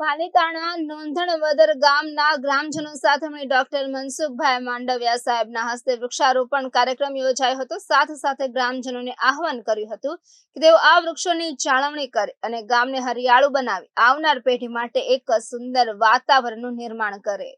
પાલિતાણા નોંધણવદર ગામના ગ્રામજનો સાથે મળી ડોક્ટર મનસુખભાઈ માંડવિયા સાહેબના હસ્તે વૃક્ષારોપણ કાર્યક્રમ યોજાયો હતો. સાથે સાથે ગ્રામજનોને આહવાન કર્યું હતું કે તેઓ આ વૃક્ષોની જાળવણી કરે અને ગામને હરિયાળું બનાવી. આવનાર પેઢી માટે એક સુંદર વાતાવરણનું નિર્માણ કરે.